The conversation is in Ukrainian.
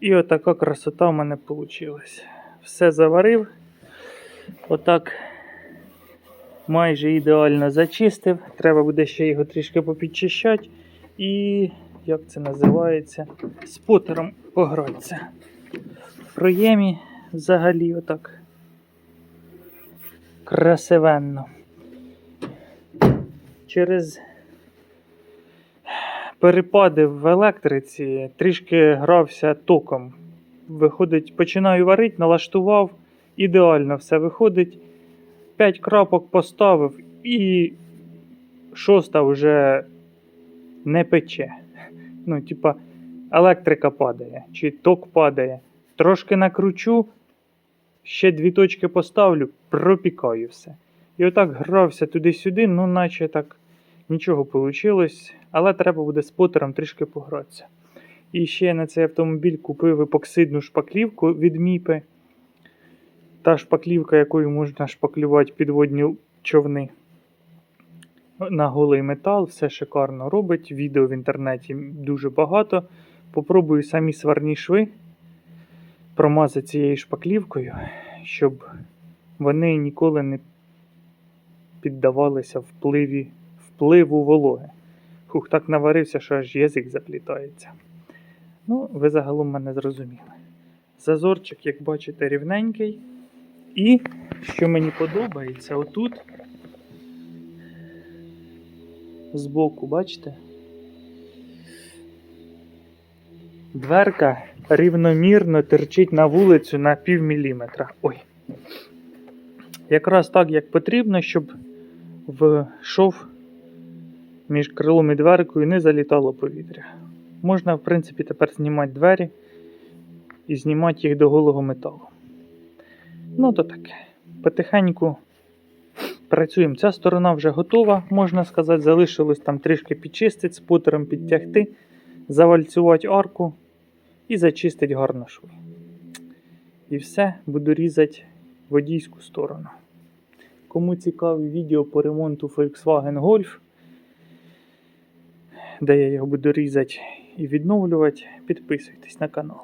І отака красота в мене вийшла. Все заварив. Отак майже ідеально зачистив. Треба буде ще його трішки попідчищати. І як це називається? Спотером погратися. В проємі взагалі отак. Красивенно. Через перепади в електриці трішки грався током. Виходить, починаю варити, налаштував, ідеально все виходить. 5 крапок поставив і шоста вже не пече. Ну, типа, електрика падає, чи ток падає. Трошки накручу, ще дві точки поставлю, пропікаю все. І отак грався туди-сюди, ну наче так нічого вийшло, але треба буде з потером трішки погратися. І ще я на цей автомобіль купив епоксидну шпаклівку від Міпи. Та шпаклівка, якою можна шпаклювати підводні човни. На голий метал, все шикарно робить. Відео в інтернеті дуже багато. Попробую самі сварні шви промазати цією шпаклівкою, щоб вони ніколи не піддавалися впливі, впливу вологи. Хух, так наварився, що аж язик заплітається. Ну, ви загалом мене зрозуміли. Зазорчик, як бачите, рівненький. І, що мені подобається, отут збоку, бачите? Дверка рівномірно терчить на вулицю на пів міліметра. Ой. Якраз так, як потрібно, щоб в шов між крилом і дверкою не залітало повітря. Можна, в принципі, тепер знімати двері і знімати їх до голого металу. Ну, то таке. Потихеньку працюємо. Ця сторона вже готова, можна сказати, залишилось там трішки підчистити, спутером підтягти, завальцювати арку і зачистити гарно шви. І все, буду різати водійську сторону. Кому цікаві відео по ремонту Volkswagen Golf, де я його буду різати і відновлювати, підписуйтесь на канал.